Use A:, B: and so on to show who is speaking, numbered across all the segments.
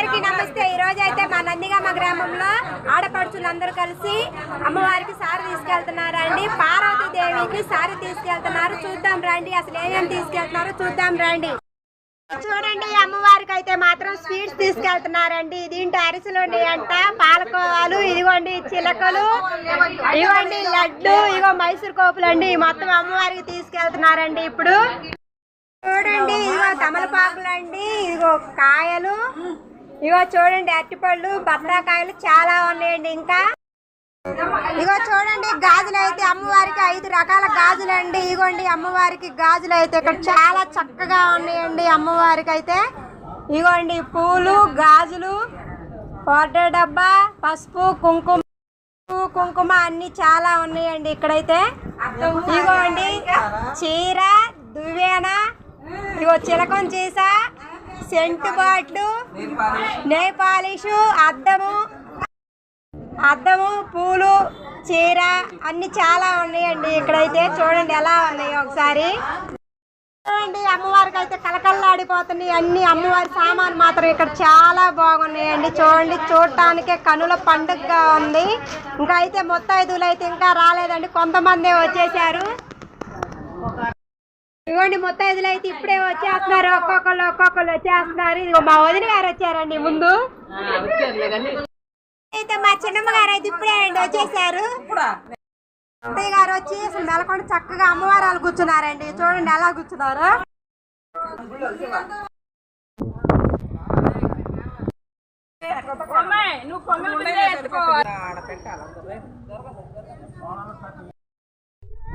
A: అందరికీ నమస్తే. ఈ రోజు అయితే మా నందిగామ గ్రామంలో ఆడపడుచులందరూ కలిసి అమ్మవారికి సారి తీసుకెళ్తున్నారండి. పార్వతి దేవికి సారి తీసుకెళ్తున్నారు. చూద్దాం రండి. అసలు ఏమేమి తీసుకెళ్తున్నారు చూద్దాం రండి. చూడండి అమ్మవారికి అయితే మాత్రం స్వీట్స్ తీసుకెళ్తున్నారండి. దీంట్లో అరిసెలు ఉన్నాయంట పాలకోవాలు ఇదిగోండి చిలకలు ఇదిగోండి లడ్డు ఇగో మైసూర్ కోపులు అండి. మొత్తం అమ్మవారికి తీసుకెళ్తున్నారండి ఇప్పుడు. చూడండి ఇదిగో తమలపాకులు అండి. ఇదిగో కాయలు. ఇగో చూడండి అరటిపళ్ళు బత్తాకాయలు చాలా ఉన్నాయండి ఇంకా. ఇగో చూడండి గాజులు అయితే అమ్మవారికి ఐదు రకాల గాజులు అండి. ఇగోండి అమ్మవారికి గాజులు అయితే ఇక్కడ చాలా చక్కగా ఉన్నాయండి అమ్మవారికి అయితే. ఇగోండి పూలు గాజులు వాటర్ డబ్బా పసుపు కుంకుమ కుంకుమ అన్ని చాలా ఉన్నాయండి ఇక్కడైతే. ఇగోండి చీర దువ్వేన ఇగో చిలకం చీస సెంటు బాట్లు నెయి పాలిషు అద్దము అద్దము పూలు చీర అన్ని చాలా ఉన్నాయండి. ఇక్కడైతే చూడండి ఎలా ఉన్నాయి ఒకసారి. చూడండి అమ్మవారికి అయితే కలకల్లాడిపోతున్నాయి అన్ని అమ్మవారి సామాన్ మాత్రం ఇక్కడ చాలా బాగున్నాయండి. చూడండి చూడటానికే కనుల పండుగగా ఉంది. ఇంకా అయితే మొత్తం అయితే ఇంకా రాలేదండి. కొంతమందే వచ్చేసారు ఇదిగోండి మొత్తం అయితే ఇప్పుడే వచ్చేస్తున్నారు. ఒక్కొక్కరు ఒక్కొక్కరు వచ్చేస్తున్నారు. ఇదిగో మా వదిన గారు వచ్చారండి ముందు. అయితే మా చిన్నమ్మ గారు అయితే ఇప్పుడే అండి వచ్చేసారు. అత్తయ్య గారు వచ్చి అసలు నెలకొండ చక్కగా అమ్మవారాలు కూర్చున్నారండి. చూడండి ఎలా కూర్చున్నారు.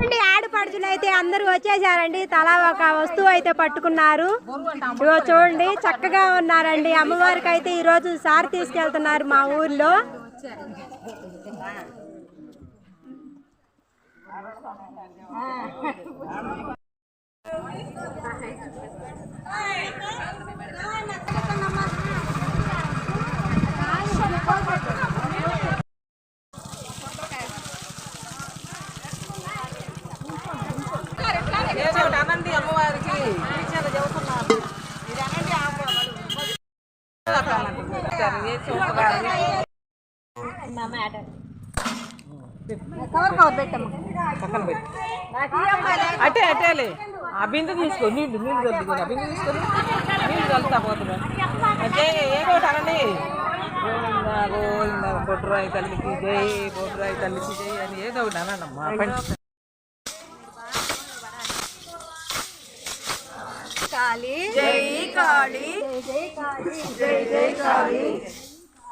A: అండి ఆడపడుచులు అయితే అందరూ వచ్చేసారండి. తలా ఒక వస్తువు అయితే పట్టుకున్నారు. ఇవో చూడండి చక్కగా ఉన్నారండి. అమ్మవారికి అయితే ఈ రోజు సారి తీసుకెళ్తున్నారు మా ఊర్లో
B: ఏదో ఒకటి అనండి అమ్మవారికి టీచర్లు చెబుతున్నారు ఇది అనండి పక్కన పెట్టి అటే అటేలే ఆ బిందు తీసుకో నీళ్ళు నీళ్ళు చల్లుకొని ఆ బిందు తీసుకొని నీళ్ళు చల్లుతా పోతున్నా. అంటే ఒకటి అనండి గోవిందా గోవిందా బొడ్రాయి తల్లికి జై బొడ్రాయి తల్లికి జై అని ఏదో ఒకటి అనండమ్మా
A: కాళీ. జై కాళీ. జై కాళీ. జై జై కాళీ.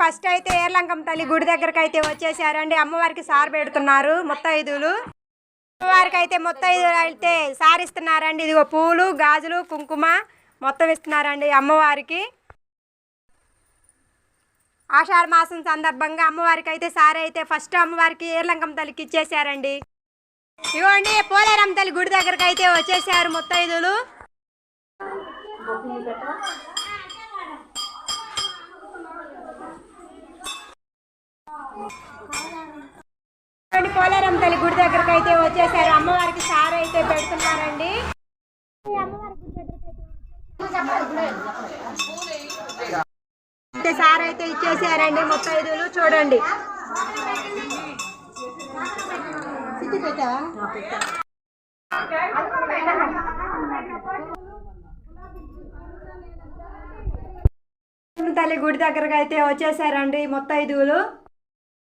A: ఫస్ట్ అయితే ఏర్లంకం తల్లి గుడి దగ్గరకు అయితే వచ్చేసారండి. అమ్మవారికి సార్ పెడుతున్నారు ముత్తైదులు. అమ్మవారికి అయితే ముత్తైదులు అయితే సార్ ఇస్తున్నారండి ఇదిగో పూలు గాజులు కుంకుమ మొత్తం ఇస్తున్నారండి అమ్మవారికి. ఆషాఢ మాసం సందర్భంగా అమ్మవారికి అయితే సారీ అయితే ఫస్ట్ అమ్మవారికి ఏర్లంకం తల్లికి ఇచ్చేసారండి ఇవ్వండి పోలేరమ్మ తల్లి గుడి దగ్గరకు అయితే వచ్చేసారు ముత్తైదులు పోలేరమ్మ తల్లి గుడి దగ్గరకు అయితే వచ్చేసారు అమ్మవారికి సారీ అయితే పెడుతున్నారండి. సార్ అయితే ఇచ్చేసారండి ముత్తైదులు చూడండి. తల్లి గుడి దగ్గరకు అయితే వచ్చేసారండి ముత్తైదువులు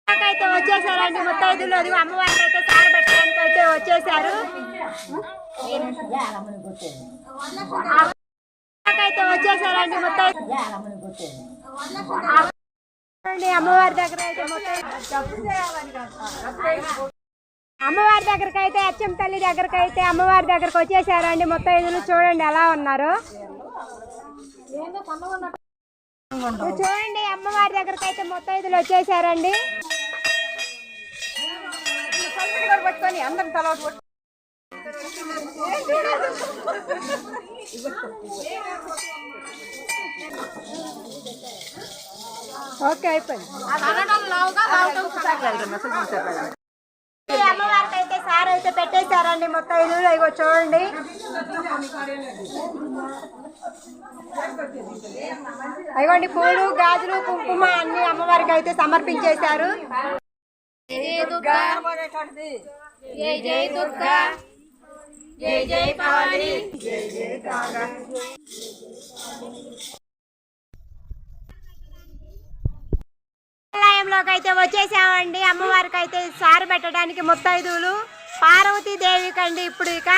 A: అయితే వచ్చేసారండి ముత్తైదువులు అది అమ్మవారికి అయితే సార పెట్టడానికి అయితే వచ్చేసారు. అయితే వచ్చేసారండి మొత్తం. అమ్మవారి దగ్గర అయితే మొత్తం. అమ్మవారి దగ్గరకు అయితే అచ్చం తల్లి దగ్గరకు అయితే అమ్మవారి దగ్గరకు వచ్చేసారండి. మొత్తం ఇదులు చూడండి ఎలా ఉన్నారు. చూడండి అమ్మవారి దగ్గరకు అయితే మొత్తం ఇదులు వచ్చేసారండి.
B: అందరం తల
A: ఓకే అయిపోయింది. అమ్మవారికి అయితే సార్ అయితే పెట్టేశారండి మొత్తం ఇల్లు ఇగో చూడండి. అయ్యండి పూలు గాజులు కుంకుమ అన్ని అమ్మవారికి అయితే సమర్పించేశారు. జై జై దుర్గా. జై జై భవాని ఆలయంలోకి అయితే వచ్చేసామండి. అమ్మవారికి అయితే సారు పెట్టడానికి ముత్తైదువులు పార్వతీ దేవికి అండి ఇప్పుడు ఇక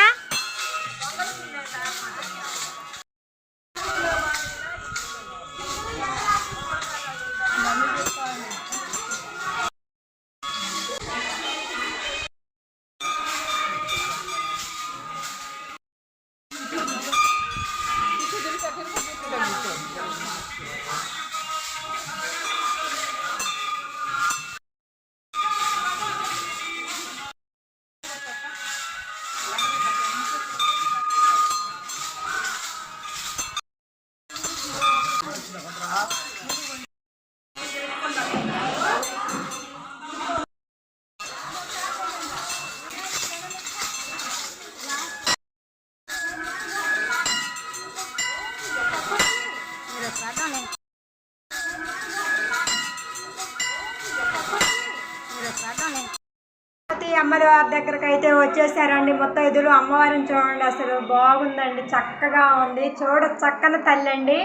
A: పార్వతీ అమ్మవారి దగ్గరకు అయితే వచ్చేసారండి. మొత్తం అమ్మవారిని చూడండి. అసలు బాగుందండి. చక్కగా ఉంది. చూడ చక్కని తల్లి అండి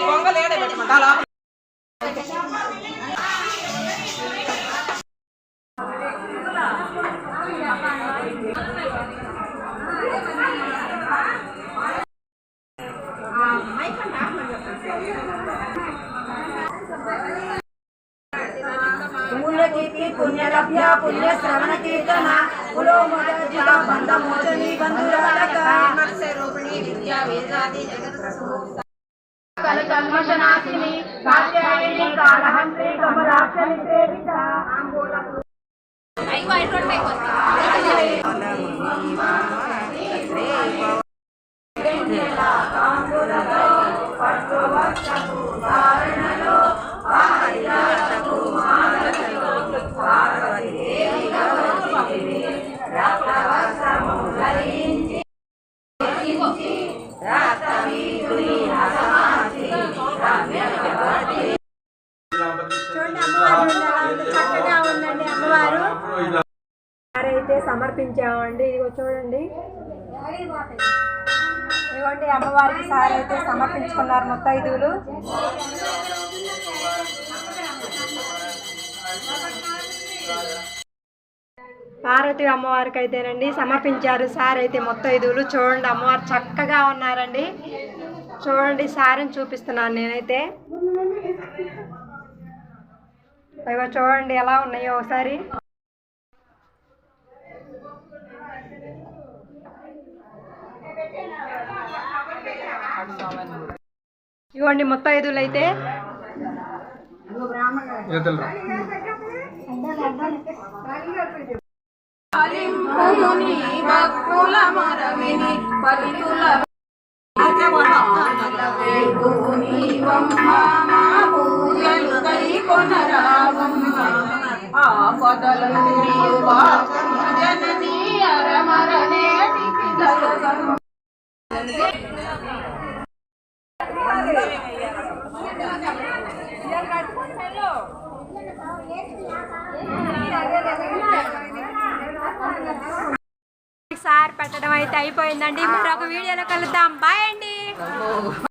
B: పొంగల్
C: పుణ్యకీర్తి పుణ్యలభ్య పుణ్య శ్రవణ కీర్తన కులో బంధ మోచని బంధురాలక కాత్యాయని కాళహంత్రి
A: కమలాక్ష అమ్మవారికి సార్ అయితే సమర్పించుకున్నారు ముత్తైదువులు. పార్వతి అమ్మవారికి అయితేనండి సమర్పించారు సార్ అయితే ముత్తైదువులు. చూడండి అమ్మవారు చక్కగా ఉన్నారండి. చూడండి సారిని చూపిస్తున్నాను నేనైతే. ఇగో చూడండి ఎలా ఉన్నాయో ఒకసారి. ఇవ్వండి మొత్తం ఐదులు అయితే
B: భక్తుల మరవిని పలితుల పూజలు కై కొనరావమ్మ. ఆ కొదలను జననీ అరమరనేటికి జగగమ్మ
A: పెట్టడం అయితే అయిపోయిందండి మరొక వీడియోలో కలుద్దాం. బాయ్ అండి.